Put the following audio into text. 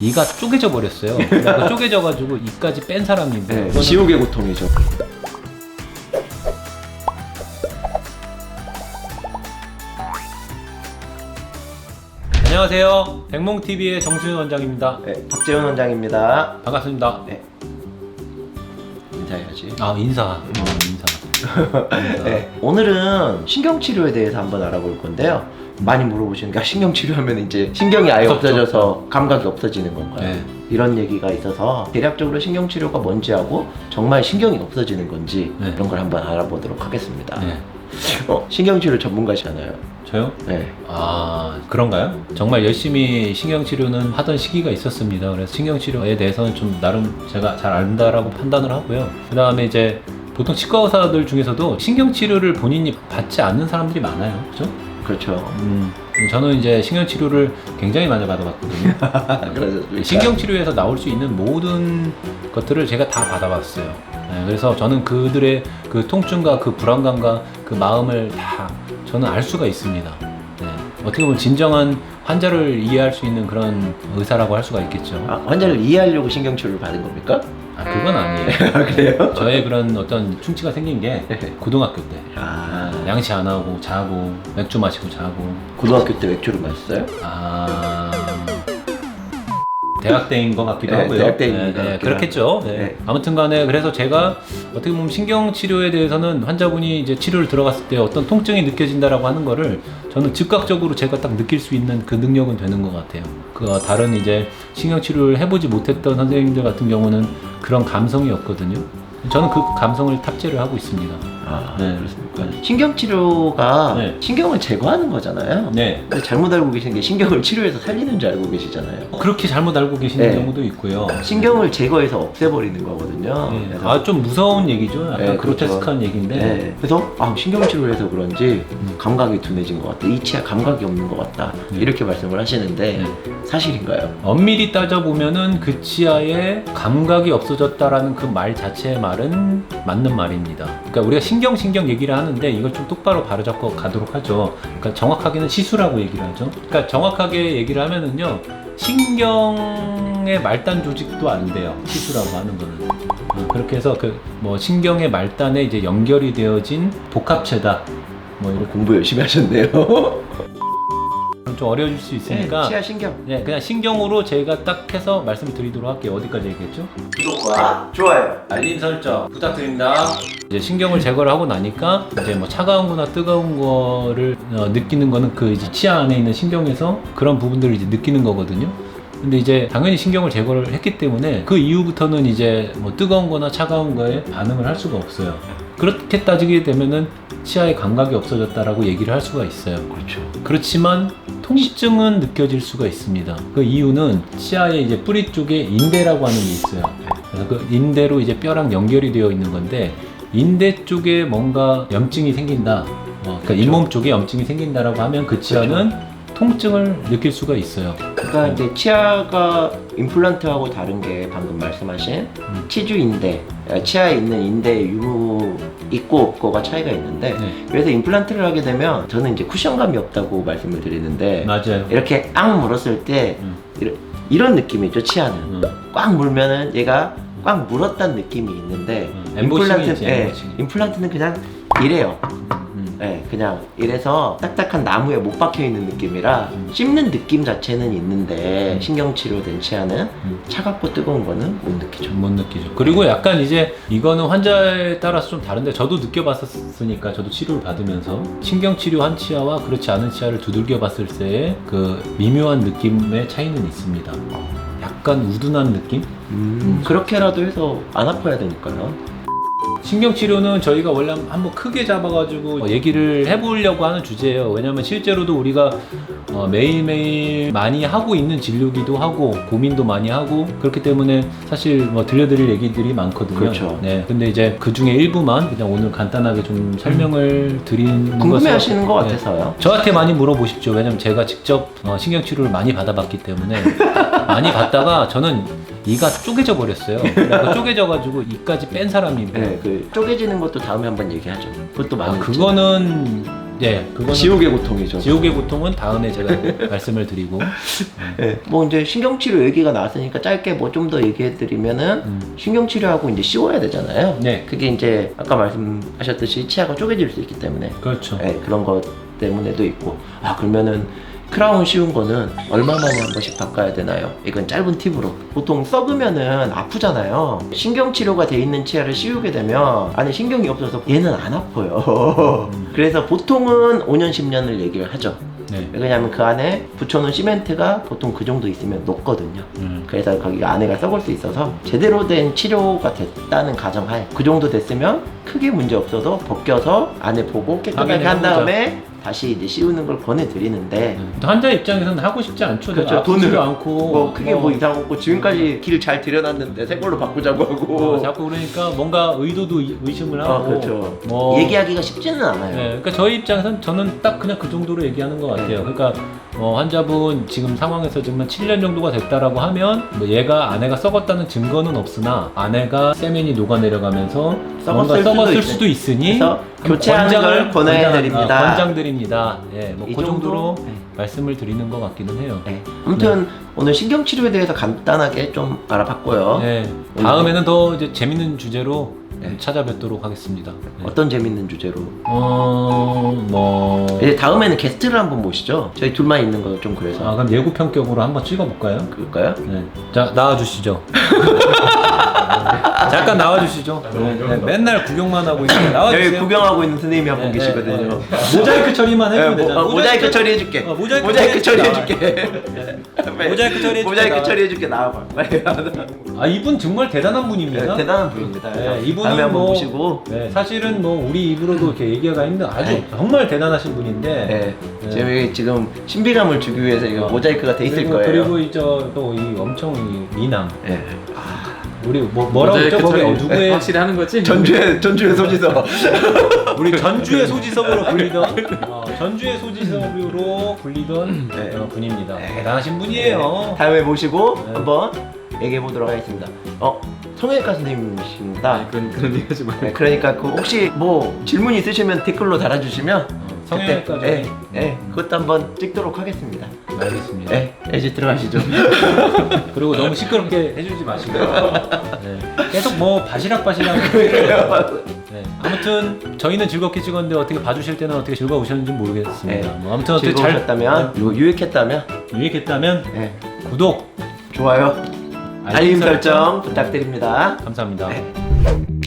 이가 쪼개져 버렸어요. 그러니까 쪼개져 가지고 이까지 뺀 사람인데 네, 이거는 지옥의 고통이죠. 안녕하세요. 백몽 TV의 정수현 원장입니다. 네, 박재훈 원장입니다. 반갑습니다. 네. 인사해야지. 아 인사. 어, 인사. 인사. 네, 오늘은 신경치료에 대해서 한번 알아볼 건데요. 많이 물어보시는 게 아, 신경 치료하면 이제 신경이 아예 없어져. 없어져서 감각이 없어지는 건가요? 네. 이런 얘기가 있어서 대략적으로 신경 치료가 뭔지 하고 정말 신경이 없어지는 건지 네. 이런 걸 한번 알아보도록 하겠습니다. 네. 어, 신경 치료 전문가시잖아요. 저요? 네. 아 그런가요? 정말 열심히 신경치료는 하던 시기가 있었습니다. 그래서 신경치료에 대해서는 좀 나름 제가 잘 안다라고 판단을 하고요. 그 다음에 이제 보통 치과 의사들 중에서도 신경치료를 본인이 받지 않는 사람들이 많아요. 그죠? 그렇죠. 음, 저는 이제 신경치료를 굉장히 많이 받아봤거든요. 그러셨습니까? 신경치료에서 나올 수 있는 모든 것들을 제가 다 받아봤어요. 네, 그래서 저는 그들의 그 통증과 그 불안감과 그 마음을 다 저는 알 수가 있습니다. 네, 어떻게 보면 진정한 환자를 이해할 수 있는 그런 의사라고 할 수가 있겠죠. 아, 환자를 이해하려고 신경치료를 받은 겁니까? 아, 그건 아니에요. 아, 그래요? 저의 그런 어떤 충치가 생긴 게 고등학교 때. 아, 양치 안 하고 자고 맥주 마시고 자고 고등학교 때 맥주를 마셨어요? 아 대학 때인 것 같기도 네, 하고요. 대학 때인 것 같기도 그렇겠죠. 네. 네. 아무튼간에 그래서 제가 어떻게 보면 신경 치료에 대해서는 환자분이 이제 치료를 들어갔을 때 어떤 통증이 느껴진다라고 하는 거를 저는 즉각적으로 제가 딱 느낄 수 있는 그 능력은 되는 것 같아요. 그 다른 이제 신경 치료를 해보지 못했던 선생님들 같은 경우는 그런 감성이 없거든요. 저는 그 감성을 탑재를 하고 있습니다. 아, 네. 그렇습니까? 신경치료가 네. 신경을 제거하는 거잖아요. 네. 근데 잘못 알고 계신 게 신경을 치료해서 살리는 줄 알고 계시잖아요. 그렇게 잘못 알고 계시는 네. 경우도 있고요. 신경을 제거해서 없애버리는 거거든요. 네. 그래서 아, 좀 무서운 얘기죠. 약간 네, 그렇죠. 그로테스크한 얘기인데. 네. 그래서 아, 신경치료를 해서 그런지 음. 감각이 둔해진 것 같다. 이 치아 감각이 없는 것 같다. 네. 이렇게 말씀을 하시는데 네. 사실인가요? 엄밀히 따져보면은 그 치아에 감각이 없어졌다라는 그 말 자체의 말은 맞는 말입니다. 그러니까 우리가 신경 신경 얘기를 하는데 이걸 좀 똑바로 바로잡고 가도록 하죠. 그러니까 정확하게는 시수라고 얘기를 하죠. 그러니까 정확하게 얘기를 하면은요. 신경의 말단 조직도 안 돼요. 시수라고 하는 거는. 어, 그렇게 해서 그 뭐 신경의 말단에 이제 연결이 되어진 복합체다. 뭐 이렇게 공부 열심히 하셨네요. 좀 어려워질 수 있으니까 네, 치아 신경. 네, 그냥 신경으로 제가 딱 해서 말씀드리도록 할게요. 어디까지 얘기했죠? 구독과 좋아요. 알림 설정 부탁드립니다. 이제 신경을 제거를 하고 나니까 이제 뭐 차가운 거나 뜨거운 거를 어, 느끼는 거는 그 이제 치아 안에 있는 신경에서 그런 부분들을 이제 느끼는 거거든요. 근데 이제 당연히 신경을 제거를 했기 때문에 그 이후부터는 이제 뭐 뜨거운 거나 차가운 거에 반응을 할 수가 없어요. 그렇게 따지게 되면은 치아의 감각이 없어졌다라고 얘기를 할 수가 있어요. 그렇죠. 그렇지만 통증은 느껴질 수가 있습니다. 그 이유는 치아의 이제 뿌리 쪽에 인대라고 하는 게 있어요. 그래서 그 인대로 이제 뼈랑 연결이 되어 있는 건데 인대 쪽에 뭔가 염증이 생긴다. 어, 그러니까 잇몸 쪽에 염증이 생긴다라고 하면 그 치아는 통증을 느낄 수가 있어요. 그러니까 이제 치아가 임플란트하고 다른 게 방금 말씀하신 음. 치주 인대, 아, 치아에 있는 인대 유무 있고 없고가 차이가 있는데 네, 그래서 임플란트를 하게 되면 저는 이제 쿠션감이 없다고 말씀을 드리는데 맞아요. 이렇게 앙 물었을 때 음. 이런, 이런 느낌이죠 치아는 음. 꽉 물면은 얘가 꽉 물었다는 느낌이 있는데 음, 엠보싱이지, 예, 엠보싱. 임플란트는 그냥 이래요. 음. 네, 그냥 이래서 딱딱한 나무에 못 박혀 있는 느낌이라 음. 씹는 느낌 자체는 있는데 음. 신경치료 된 치아는 음. 차갑고 뜨거운 거는 못 느끼죠. 못 느끼죠. 그리고 약간 이제 이거는 환자에 따라서 좀 다른데 저도 느껴봤었으니까 저도 치료를 받으면서 신경 치료한 치아와 그렇지 않은 치아를 두들겨 봤을 때의 그 미묘한 느낌의 차이는 있습니다. 약간 우둔한 느낌? 음, 그렇게라도 해서 안 아파야 되니까요. 신경 치료는 저희가 원래 한번 크게 잡아가지고 얘기를 해보려고 하는 주제예요. 왜냐하면 실제로도 우리가 어, 매일매일 많이 하고 있는 진료기도 하고 고민도 많이 하고 그렇기 때문에 사실 뭐 들려드릴 얘기들이 많거든요. 그렇죠. 네. 근데 이제 그 중에 일부만 그냥 오늘 간단하게 좀 설명을 드리는 궁금해 하시는 것 네. 같아서요. 저한테 많이 물어보십시오. 왜냐면 제가 직접 어, 신경 치료를 많이 받아봤기 때문에 많이 받다가 저는 이가 쪼개져 버렸어요. 그래서 쪼개져 가지고 이까지 뺀 사람인데 네, 그 쪼개지는 것도 다음에 한번 얘기하죠. 그것도 많이 아, 있죠. 그거는 네, 그거는 지옥의 고통이죠. 지옥의 고통은 다음에 제가 말씀을 드리고 네. 뭐 이제 신경치료 얘기가 나왔으니까 짧게 뭐 좀 더 얘기해드리면은 음. 신경치료하고 이제 씌워야 되잖아요. 네. 그게 이제 아까 말씀하셨듯이 치아가 쪼개질 수 있기 때문에 그렇죠. 네, 그런 것 때문에도 있고 아 그러면은 크라운 씌운 거는 얼마 만에 한 번씩 바꿔야 되나요? 이건 짧은 팁으로 보통 썩으면은 아프잖아요 신경 치료가 돼 있는 치아를 씌우게 되면 안에 신경이 없어서 얘는 안 아파요 그래서 보통은 5년 10년을 얘기를 하죠 네. 왜냐하면 그 안에 붙여놓은 시멘트가 보통 그 정도 있으면 녹거든요 음. 그래서 거기 안에가 썩을 수 있어서 제대로 된 치료가 됐다는 가정하에 그 정도 됐으면 크게 문제 없어도 벗겨서 안에 보고 깨끗하게 한. 다음에 다시 이제 씌우는 걸 권해드리는데 또 환자 입장에서는 하고 싶지 않죠. 그렇죠. 돈을 않고. 뭐 크게 뭐. 이상 없고 지금까지 길 잘 들여놨는데 새 걸로 바꾸자고 하고. 어, 자꾸 그러니까 뭔가 의도도 의- 의심을 하고. 아 그렇죠. 뭐. 얘기하기가 쉽지는 않아요. 네, 그러니까 저희 입장에서는 저는 딱 그냥 그 정도로 얘기하는 것 같아요. 그러니까 어, 환자분 지금 상황에서 지금 7년 정도가 됐다라고 하면 뭐 얘가 아내가 썩었다는 증거는 없으나 아내가 세면이 녹아내려가면서 뭔가 썩었을 썩었을 수도 수도 있으니 그래서 교체하는 걸 권해드립니다. 권장, 아, 권 장드립니다. 예, 뭐이그 정도로 정도? 네. 말씀을 드리는 것 같기는 해요. 네. 아무튼 오늘 신경치료에 대해서 간단하게 좀 알아봤고요 네, 다음에는 더 이제 재밌는 주제로 네. 찾아뵙도록 하겠습니다. 네. 어떤 재밌는 주제로 어, 뭐. 이제 다음에는 게스트를 한번 모시죠 저희 둘만 있는 거 좀 그래서 아, 그럼 예고편격으로 한번 찍어볼까요? 그럴까요? 네. 자, 나와주시죠. 잠깐 나와주시죠. 네, 맨날 구경만 하고 있는데 여기 나와주세요. 구경하고 있는 선생님이 한 분 네, 계시거든요 네, 네. 모자이크 처리만 해주면 네, 모- 되잖아. 어, 모자이크 처리해줄게. 어, 모자이크 모자이크 처리해줄게. 처리해줄게. 모자이크 처리해줄게. 모자이크 나와. 처리해줄게 나와봐. 빨리. 아, 이분 정말 대단한 네, 분입니다. 대단한 분입니다. 네, 다음에 이분은 한번 뭐 모시고. 네, 사실은 뭐 우리 입으로도 이렇게 얘기가 힘든 아주 네. 정말 대단하신 분인데 네. 네. 저희 지금 신비감을 주기 위해서 이거 어. 모자이크가 돼 있을 그리고, 거예요. 그리고 이저또이 엄청 이 미남 네. 우리 뭐 뭐라고 했죠 거기 어, 누구의 확실히 하는 거지? 전주의 전주의 소지서. 우리 전주의 소지섭으로 불리던 어, 전주의 소지섭으로 불리던 네. 어, 분입니다. 네. 대단하신 분이에요. 다음에 모시고 네. 한번 얘기해 보도록 하겠습니다. 어 성형외과 선생님이십니다. 아, 그런 그런 얘기 하지 마. 네, 그러니까 그 혹시 뭐 질문 있으시면 댓글로 달아주시면 어, 성형외과 네, 좀 네, 그것도 한번 찍도록 하겠습니다. 알겠습니다. 네, 이제 들어가시죠. 그리고 너무 시끄럽게 해주지 마시고 네. 계속 뭐 바시락 바시락. 네. 아무튼 저희는 즐겁게 찍었는데 어떻게 봐주실 때는 어떻게 즐거우셨는지 모르겠습니다. 네. 뭐 아무튼 어떻게 잘 즐거우셨다면 그리고 유익했다면 유익했다면 네, 구독, 좋아요, 알림 설정 부탁드립니다. 감사합니다. 네.